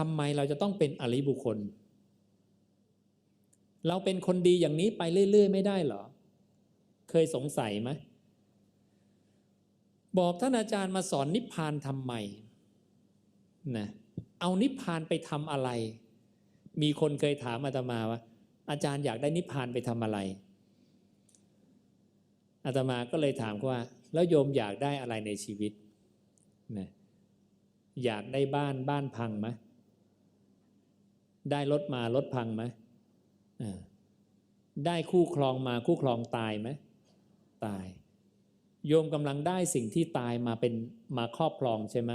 ทำไมเราจะต้องเป็นอริบุคคล เราเป็นคนดีอย่างนี้ไปเรื่อย ๆ ไม่ได้เหรอ เคยสงสัยไหมบอกท่านอาจารย์มาสอนนิพพานทำไมนะเอานิพพานไปทำอะไร มีคนเคยถามอาตมาว่า อาจารย์อยากได้นิพพานไปทำอะไร อาตมาก็เลยถามว่า แล้วโยมอยากได้อะไรในชีวิตนะอยากได้บ้านบ้านพังไหม ได้รถมารถพังไหมได้คู่ครองมาคู่ครองตายไหมตาย โยมกำลังได้สิ่งที่ตายมาเป็นมาครอบครองใช่ไหม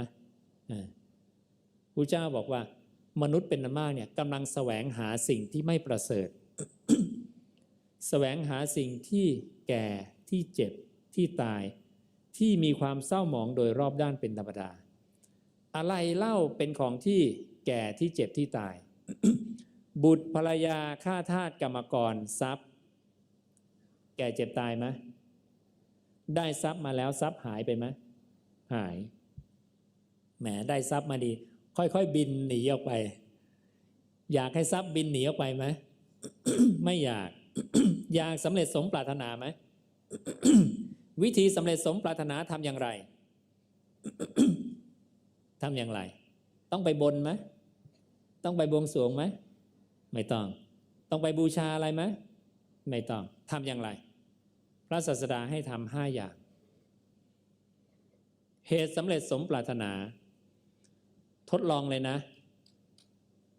พระเจ้าบอกว่ามนุษย์เป็นอันมากเนี่ยกำลังแสวงหาสิ่งที่ไม่ประเสริฐ แสวงหาสิ่งที่แก่ที่เจ็บที่ตาย ที่มีความเศร้าหมองโดยรอบด้านเป็นธรรมดา อะไรเล่าเป็นของที่แก่ที่เจ็บที่ตาย บุตรภรรยาข้าทาสกรรมกรทรัพย์ แก่เจ็บตายไหมได้ทรัพย์มาแล้วทรัพย์หายไปไหมหายแหมได้ทรัพย์มาดี ค่อยๆบินหนีออกไป อยากให้ทรัพย์บินหนีออกไปไหมไม่อยาก อยากสำเร็จสมปรารถนาไหมวิธีสำเร็จสมปรารถนาทำอย่างไรทำอย่างไร ต้องไปบนไหม ต้องไปบวงสรวงไหมไม่ต้อง ต้องไปบูชาอะไรไหมไม่ต้องทำอย่างไร พระศาสดาให้ทำห้าอย่าง เหตุสำเร็จสมปรารถนา ทดลองเลยนะ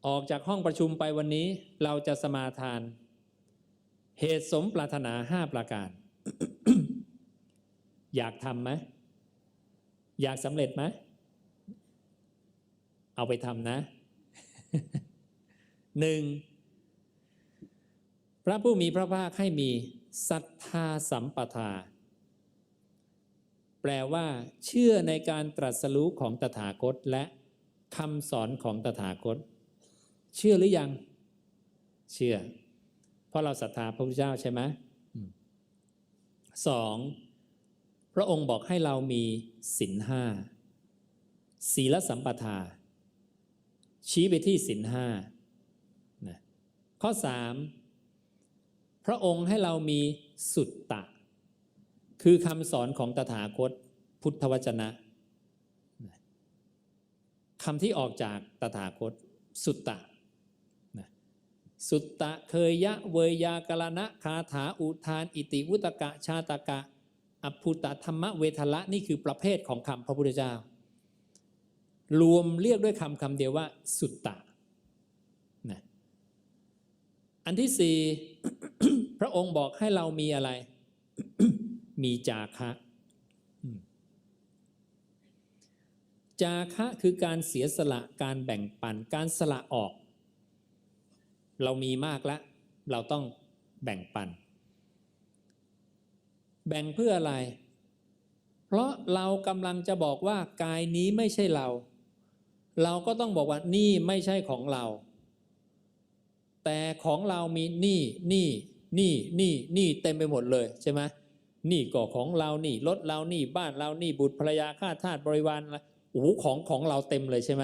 ออกจากห้องประชุมไปวันนี้เราจะสมาทาน เหตุสมปรารถนาห้าประการ อยากทำไหมอยากสำเร็จไหมเอาไปทำนะ หนึ่งพระผู้มีพระภาคให้มีศรัทธาสัมปทา แปลว่า เชื่อในการตรัสรู้ของตถาคตและคำสอนของตถาคต เชื่อหรือยัง เชื่อ เพราะเราศรัทธาพระพุทธเจ้าใช่ไหมสองพระองค์บอกให้เรามีศีลห้าศีลสัมปทา ชี้ไปที่ศีลห้านะข้อสามพระองค์ให้เรามีสุตตะ คือคำสอนของตถาคตพุทธวจนะนะคำที่ออกจากตถาคตสุตตะนะสุตตะเคยยะเวยากรณะคาถาอุทาน อิติวุตกะชาตกะอภุตธรรมเวทละนี่คือประเภทของคำพระพุทธเจ้า รวมเรียกด้วยคำคำเดียวว่าสุตตะนะอันที่สี่พระองค์บอกให้เรามีอะไร มีจาคะ จาคะคือการเสียสละการแบ่งปันการสละออก เรามีมากแล้ว เราต้องแบ่งปัน แบ่งเพื่ออะไร เพราะเรากำลังจะบอกว่ากายนี้ไม่ใช่เรา เราก็ต้องบอกว่านี่ไม่ใช่ของเรา แต่ของเรามีนี่นี่นี่นี่นี่เต็มไปหมดเลยใช่ไหมนี่ก็ของเรานี่รถเรานี่บ้านเรานี่บุตรภรรยาข้าทาสบริวารละโอ้ของของเราเต็มเลยใช่ไหม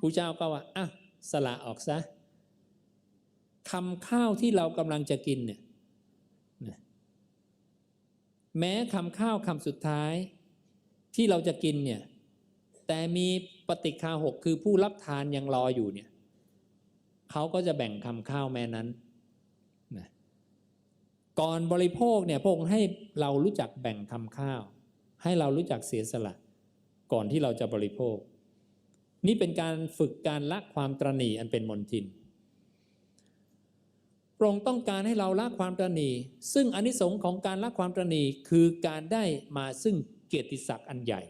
ผู้เจ้าก็ว่าอะสละออกซะคำข้าวที่เรากำลังจะกินเนี่ยแม้คำข้าวคำสุดท้ายที่เราจะกินเนี่ยแต่มี ปฏิคาหกคือผู้รับทานยังรออยู่เนี่ยเขาก็จะแบ่งคำข้าวแม้นั้นนะก่อนบริโภคเนี่ยพระองค์ให้เรารู้จักแบ่งคำข้าว ให้เรารู้จักเสียสละ ก่อนที่เราจะบริโภค นี่เป็นการฝึกการละความตรณีอันเป็นมนทินพระองค์ต้องการให้เราละความตรณีซึ่งอนิสงค์ของการละความตรณีคือการได้มาซึ่งเกียรติศักดิ์อันใหญ่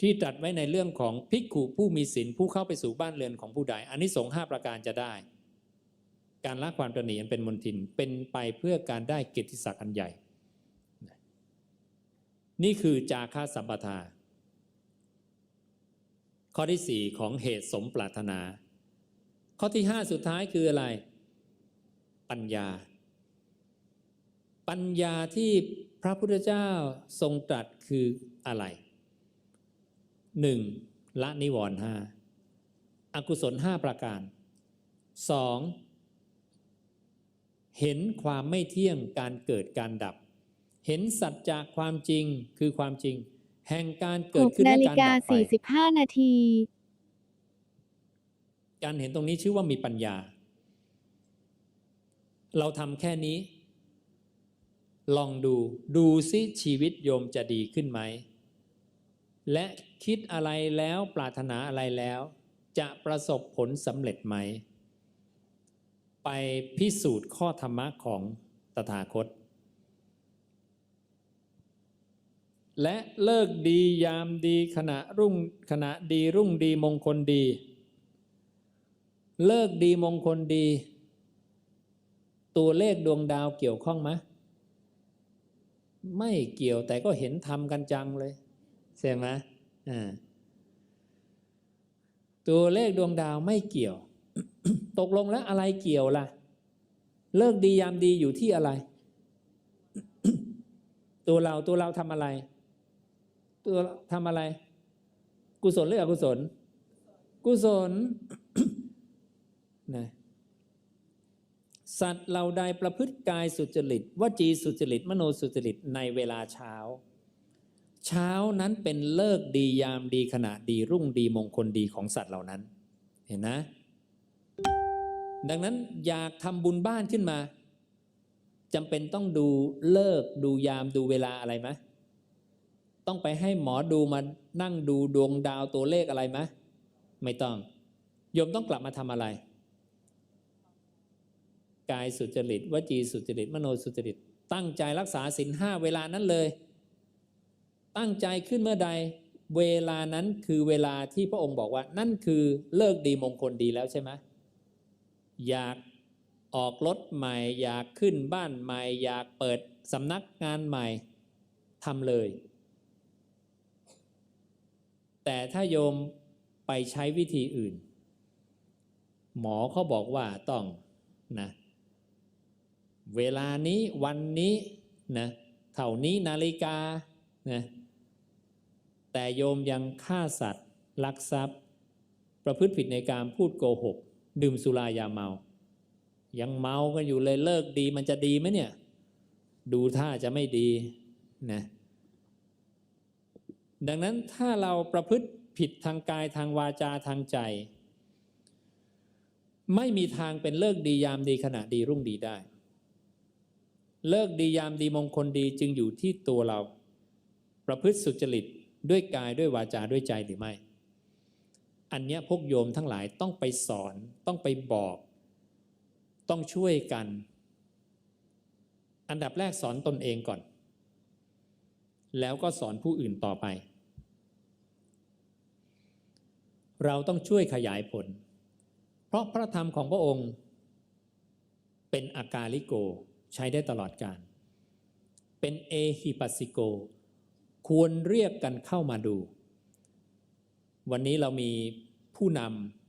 ที่ตรัสไว้ในเรื่องของภิกขุผู้มีศีลผู้เข้าไปสู่บ้านเรือนของผู้ใดอันิสงส์ห้าประการจะได้ การละความตรณีอันเป็นมนทินเป็นไปเพื่อการได้เกียรติศักดิ์อันใหญ่ นี่คือจาคาสัมปทา ข้อที่สี่ของเหตุสมปรารถนา ข้อที่ห้าสุดท้ายคืออะไร ปัญญา ปัญญาที่พระพุทธเจ้าทรงตรัสคืออะไร หนึ่งละนิวรณ์ห้าอกุศลห้าประการสองเห็นความไม่เที่ยงการเกิดการดับ เห็นสัจจะความจริงคือความจริง แห่งการเกิดขึ้น6นาและฬิการกาดับไป45 นาที การเห็นตรงนี้ชื่อว่ามีปัญญา เราทำแค่นี้ ลองดูดูซิชีวิตโยมจะดีขึ้นไหม และคิดอะไรแล้วปรารถนาอะไรแล้ว จะประสบผลสำเร็จไหม ไปพิสูจน์ข้อธรรมะของตถาคต และเลิกดียามดีขณะรุ่งขณะดีรุ่งดีมงคลดี เลิกดีมงคลดี ตัวเลขดวงดาวเกี่ยวข้องไหมไม่เกี่ยวแต่ก็เห็นทำกันจังเลย ใช่ไหมตัวเลขดวงดาวไม่เกี่ยว ตกลงแล้วอะไรเกี่ยวล่ะ เลิกดียามดีอยู่ที่อะไร ตัวเราตัวเราทำอะไร ตัวทำอะไร กุศลหรืออกุศล กุศลนะสัตว์เราใดประพฤติกายสุจริตวจีสุจริต มโนสุจริตในเวลาเช้า เช้านั้นเป็นเลิกดียามดีขณะดีรุ่งดีมงคลดีของสัตว์เหล่านั้น เห็นนะ ดังนั้นอยากทำบุญบ้านขึ้นมาจำเป็นต้องดูเลิกดูยามดูเวลาอะไรไหมต้องไปให้หมอดูมานั่งดูดวงดาวตัวเลขอะไรไหมไม่ต้องโยมต้องกลับมาทำอะไร กายสุจริตวจีสุจริต มโนสุจริต ตั้งใจรักษาศีลห้าเวลานั้นเลย ตั้งใจขึ้นเมื่อใด เวลานั้นคือเวลาที่พระองค์บอกว่า นั่นคือเลิกดีมงคลดีแล้วใช่ไหมอยากออกรถใหม่ อยากขึ้นบ้านใหม่ อยากเปิดสำนักงานใหม่ทำเลย แต่ถ้าโยมไปใช้วิธีอื่น หมอเขาบอกว่าต้องนะเวลานี้วันนี้นะเท่านี้นาฬิกานะ แต่โยมยังฆ่าสัตว์ ลักทรัพย์ ประพฤติผิดในการพูดโกหก ดื่มสุรายาเมา ยังเมากันอยู่เลยเลิกดีมันจะดีไหมเนี่ย ดูท่าจะไม่ดีนะดังนั้นถ้าเราประพฤติผิดทางกายทางวาจาทางใจ ไม่มีทางเป็นเลิกดียามดีขณะดีรุ่งดีได้ เลิกดียามดีมงคลดีจึงอยู่ที่ตัวเรา ประพฤติสุจริต ด้วยกายด้วยวาจาด้วยใจหรือไม่ อันเนี้ยพวกโยมทั้งหลายต้องไปสอนต้องไปบอก ต้องช่วยกัน อันดับแรกสอนตนเองก่อน แล้วก็สอนผู้อื่นต่อไป เราต้องช่วยขยายผล เพราะพระธรรมของพระองค์ เป็นอากาลิโกใช้ได้ตลอดการ เป็นเอฮิปัสสิโก ควรเรียกกันเข้ามาดู วันนี้เรามีผู้นำ